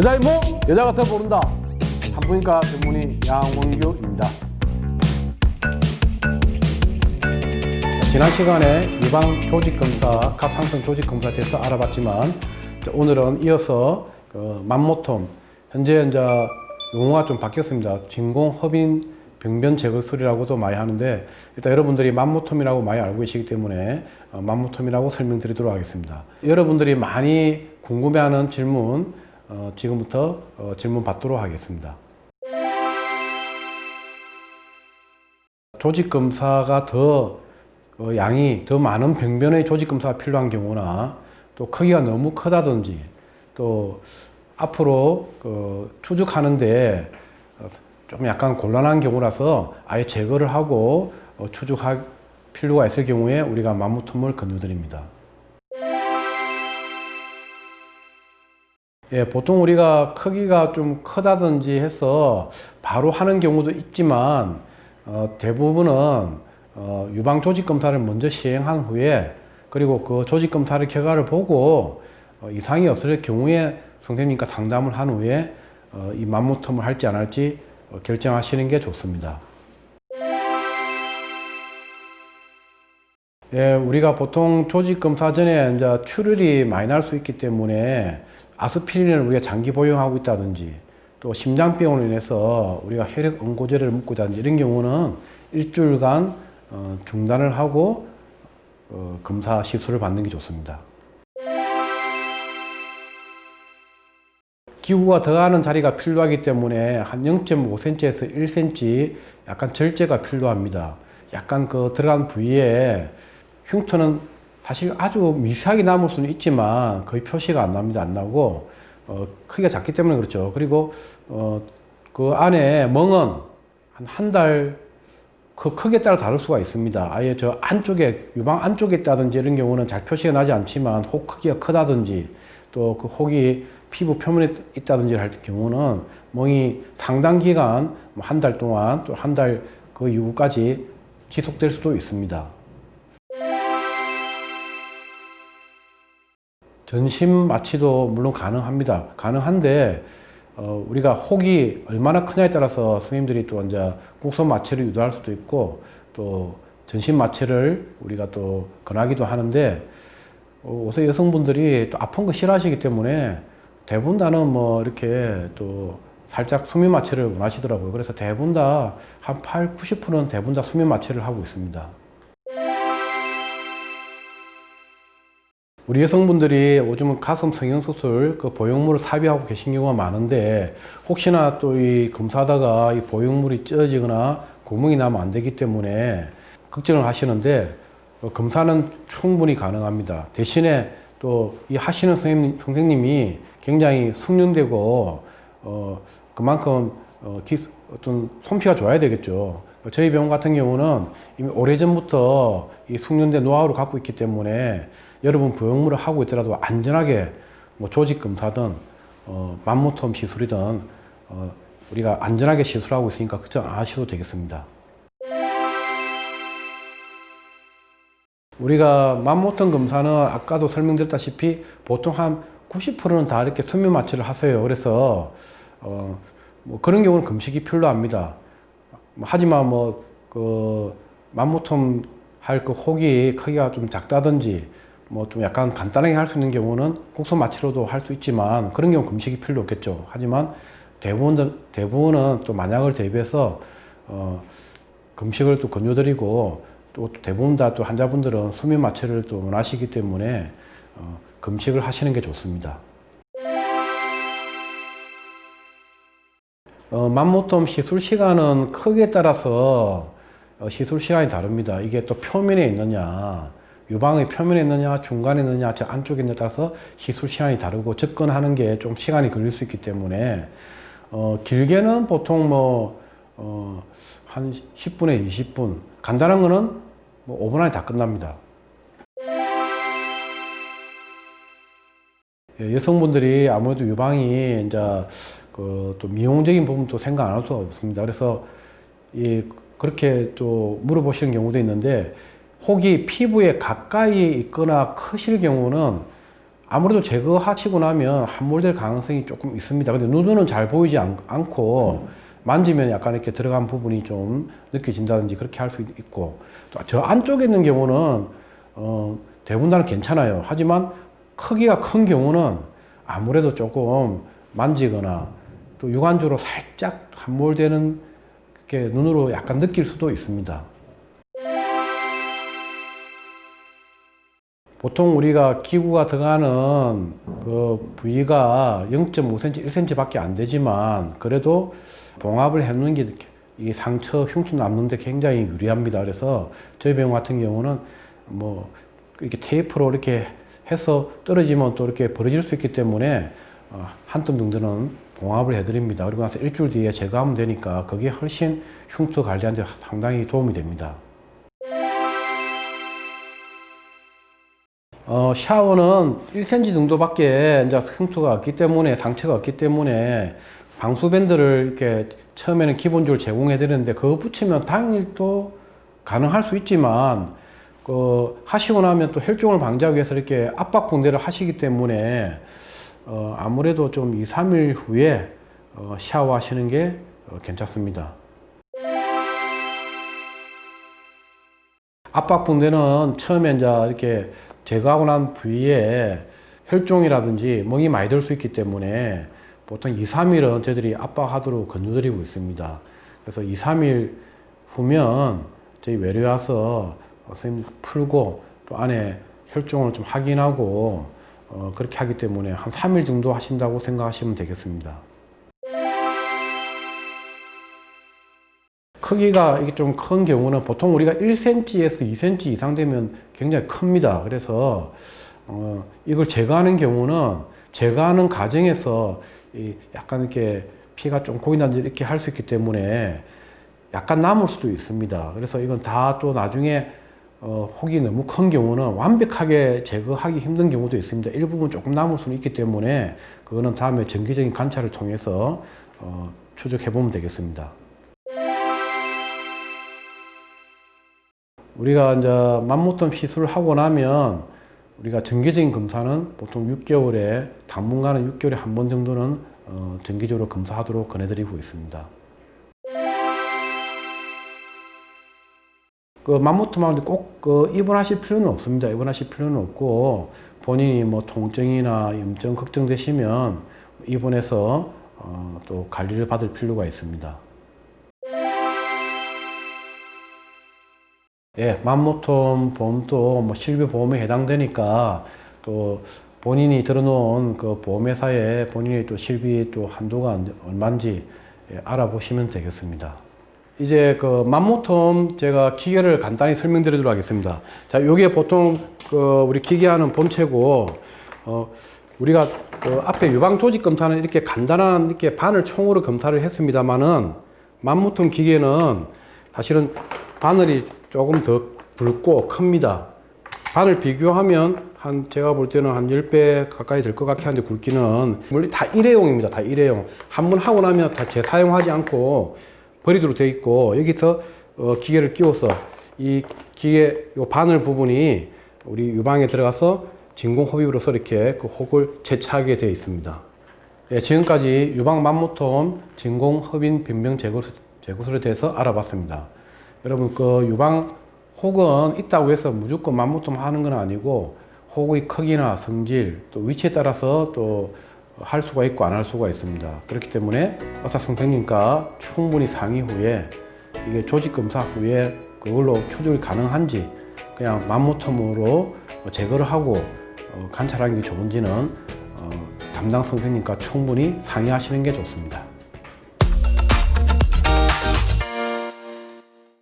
여자의 몸 여자 같아 보른다 산부인과 전문의 양원규입니다. 지난 시간에 유방 조직 검사, 갑상선 조직 검사에 대해서 알아봤지만 오늘은 이어서 그 만모톰 현재 이제 용어가 좀 바뀌었습니다. 진공흡인 병변 제거술이라고도 많이 하는데 일단 여러분들이 만모톰이라고 많이 알고 계시기 때문에 어, 만모톰이라고 설명드리도록 하겠습니다. 여러분들이 많이 궁금해하는 질문 어, 지금부터 어, 질문 받도록 하겠습니다. 조직 검사가 더 어, 양이 더 많은 병변의 조직 검사가 필요한 경우나 또 크기가 너무 크다든지 또 앞으로 그 추적하는데 어, 좀 약간 곤란한 경우라서 아예 제거를 하고 어, 추적할 필요가 있을 경우에 우리가 마무톰을 권유드립니다. 예, 보통 우리가 크기가 좀 크다든지 해서 바로 하는 경우도 있지만 어, 대부분은 어, 유방 조직 검사를 먼저 시행한 후에 그리고 그 조직 검사를 결과를 보고 어, 이상이 없을 경우에 선생님과 상담을 한 후에 어, 이 맘모톰을 할지 안 할지 어, 결정하시는 게 좋습니다. 예, 우리가 보통 조직 검사 전에 이제 출혈이 많이 날 수 있기 때문에 아스피린을 우리가 장기 복용하고 있다든지 또 심장병으로 인해서 우리가 혈액 응고제를 먹고 있다든지 이런 경우는 일주일간 어, 중단을 하고 어, 검사 시술을 받는 게 좋습니다. 기구가 들어가는 자리가 필요하기 때문에 한 0.5cm에서 1cm 약간 절제가 필요합니다. 약간 그 들어간 부위에 흉터는 사실 아주 미세하게 남을 수는 있지만 거의 표시가 안 납니다. 안 나고 어, 크기가 작기 때문에 그렇죠. 그리고 어, 그 안에 멍은 한 한 달 그 크기에 따라 다를 수가 있습니다. 아예 저 안쪽에 유방 안쪽에 있다든지 이런 경우는 잘 표시가 나지 않지만 혹 크기가 크다든지 또 그 혹이 피부 표면에 있다든지 할 경우는 멍이 상당 기간 뭐한달 동안 또 한 달 그 이후까지 지속될 수도 있습니다. 전신 마취도 물론 가능합니다. 가능한데 어, 우리가 혹이 얼마나 크냐에 따라서 선생님들이 또 이제 국소 마취를 유도할 수도 있고 또 전신 마취를 우리가 또 권하기도 하는데 어, 요새 여성분들이 또 아픈 거 싫어하시기 때문에 대부분 다는 뭐 이렇게 또 살짝 수면 마취를 원하시더라고요. 그래서 대부분 다 한 8, 90%는 대부분 다 수면 마취를 하고 있습니다. 우리 여성분들이 요즘은 가슴 성형수술 그 보형물을 삽입하고 계신 경우가 많은데 혹시나 또 이 검사하다가 이 보형물이 찢어지거나 구멍이 나면 안 되기 때문에 걱정을 하시는데 어, 검사는 충분히 가능합니다. 대신에 또 이 하시는 선생님, 선생님 이 굉장히 숙련되고 어 그만큼 어 기, 어떤 솜씨가 좋아야 되겠죠. 저희 병원 같은 경우는 이미 오래전부터 이 숙련된 노하우를 갖고 있기 때문에 여러분 부영물을 하고 있더라도 안전하게 뭐 조직 검사든 어, 맘모톰 시술이든 어, 우리가 안전하게 시술하고 있으니까 걱정 안 하셔도 되겠습니다. 우리가 맘모톰 검사는 아까도 설명드렸다시피 보통 한 90%는 다 이렇게 수면 마취를 하세요. 그래서 어, 뭐 그런 경우는 금식이 필요합니다. 뭐 하지만 뭐그 맘모톰 할 그 혹이 크기가 좀 작다든지 뭐 좀 약간 간단하게 할 수 있는 경우는 국소 마취로도 할 수 있지만 그런 경우 금식이 필요 없겠죠. 하지만 대부분 대부분은 또 만약을 대비해서 어, 금식을 또 권유드리고 또 대부분 다 또 환자분들은 수면 마취를 또 원하시기 때문에 어, 금식을 하시는 게 좋습니다. 어, 맘모톰 시술 시간은 크기에 따라서 어, 시술 시간이 다릅니다. 이게 또 표면에 있느냐, 유방의 표면에 있느냐, 중간에 있느냐, 저 안쪽에 있느냐에 따라서 시술 시간이 다르고 접근하는 게 좀 시간이 걸릴 수 있기 때문에 어, 길게는 보통 뭐, 어, 한 10분에 20분, 간단한 거는 뭐 5분 안에 다 끝납니다. 예, 여성분들이 아무래도 유방이 이제 그 또 미용적인 부분도 생각 안 할 수가 없습니다. 그래서 이 그렇게 또 물어보시는 경우도 있는데 혹이 피부에 가까이 있거나 크실 경우는 아무래도 제거하시고 나면 함몰될 가능성이 조금 있습니다. 근데 눈으로는 잘 보이지 않, 고 만지면 약간 이렇게 들어간 부분이 좀 느껴진다든지 그렇게 할 수 있고 또저 안쪽에 있는 경우는 어, 대부분 다는 괜찮아요. 하지만 크기가 큰 경우는 아무래도 조금 만지거나 또 육안적으로 살짝 함몰되는 게 눈으로 약간 느낄 수도 있습니다. 보통 우리가 기구가 들어가는 그 부위가 0.5cm, 1cm 밖에 안 되지만 그래도 봉합을 해놓는 게 이 상처, 흉터 남는데 굉장히 유리합니다. 그래서 저희 병원 같은 경우는 뭐 이렇게 테이프로 이렇게 해서 떨어지면 또 이렇게 벌어질 수 있기 때문에 어, 한뜸 정도는 봉합을 해드립니다. 그리고 나서 일주일 뒤에 제거하면 되니까 그게 훨씬 흉터 관리하는데 상당히 도움이 됩니다. 어, 샤워는 1cm 정도밖에 이제 흉터가 없기 때문에 상처가 없기 때문에 방수밴드를 이렇게 처음에는 기본적으로 제공해 드리는데 그거 붙이면 당일 또 가능할 수 있지만 그 하시고 나면 또 혈종을 방지하기 위해서 이렇게 압박 붕대를 하시기 때문에 어, 아무래도 좀 2, 3일 후에 어, 샤워하시는 게 어, 괜찮습니다. 압박 붕대는 처음에 이제 이렇게 제거하고 난 부위에 혈종이라든지 멍이 많이 들 수 있기 때문에 보통 2, 3일은 저희들이 압박하도록 권유드리고 있습니다. 그래서 2, 3일 후면 저희 외래 와서 어, 선생님 풀고 또 안에 혈종을 좀 확인하고 어, 그렇게 하기 때문에 한 3일 정도 하신다고 생각하시면 되겠습니다. 크기가 이게 좀 큰 경우는 보통 우리가 1cm에서 2cm 이상 되면 굉장히 큽니다. 그래서 어, 이걸 제거하는 경우는 제거하는 과정에서 이 약간 이렇게 피가 좀 고인다든지 이렇게 할 수 있기 때문에 약간 남을 수도 있습니다. 그래서 이건 다 또 나중에 어, 혹이 너무 큰 경우는 완벽하게 제거하기 힘든 경우도 있습니다. 일부분 조금 남을 수는 있기 때문에 그거는 다음에 정기적인 관찰을 통해서 어, 추적해 보면 되겠습니다. 우리가 이제 맘모톰 시술을 하고 나면 우리가 정기적인 검사는 보통 6개월에 당분간은 6개월에 한 번 정도는 어, 정기적으로 검사하도록 권해드리고 있습니다. 그 맘모톰하고 꼭그 입원하실 필요는 없습니다. 입원하실 필요는 없고 본인이 뭐 통증이나 염증 걱정되시면 입원해서 어, 또 관리를 받을 필요가 있습니다. 예, 맘모톰 보험도 뭐 실비 보험에 해당되니까 또 본인이 들어놓은 그 보험회사에 본인이 또 실비 또 한도가 얼마인지 예, 알아보시면 되겠습니다. 이제 그 맘모톰 제가 기계를 간단히 설명드리도록 하겠습니다. 자, 요게 보통 그 우리 기계하는 본체고 어 우리가 그 앞에 유방 조직 검사는 이렇게 간단한 이렇게 바늘 총으로 검사를 했습니다만은 맘모톰 기계는 사실은 바늘이 조금 더 붉고 큽니다. 바늘 비교하면 한 제가 볼 때는 한 10배 가까이 될 것 같긴 한데 굵기는 물론 다 일회용입니다. 다 일회용. 한 번 하고 나면 다 재사용하지 않고 버리도록 되어 있고 여기서 어, 기계를 끼워서 이 기계 요 바늘 부분이 우리 유방에 들어가서 진공 흡입으로서 이렇게 그 혹을 재차하게 되어 있습니다. 예, 지금까지 유방 맘모톰 진공 흡인 변명 제거술에 대해서 알아봤습니다. 여러분 그 유방 혹은 있다고 해서 무조건 맘모톰 하는 건 아니고 혹의 크기나 성질 또 위치에 따라서 또 할 수가 있고 안 할 수가 있습니다. 그렇기 때문에 의사 선생님과 충분히 상의 후에 이게 조직 검사 후에 그걸로 표적이 가능한지 그냥 맘모톰으로 제거를 하고 어, 관찰하는 게 좋은지는 어, 담당 선생님과 충분히 상의하시는 게 좋습니다.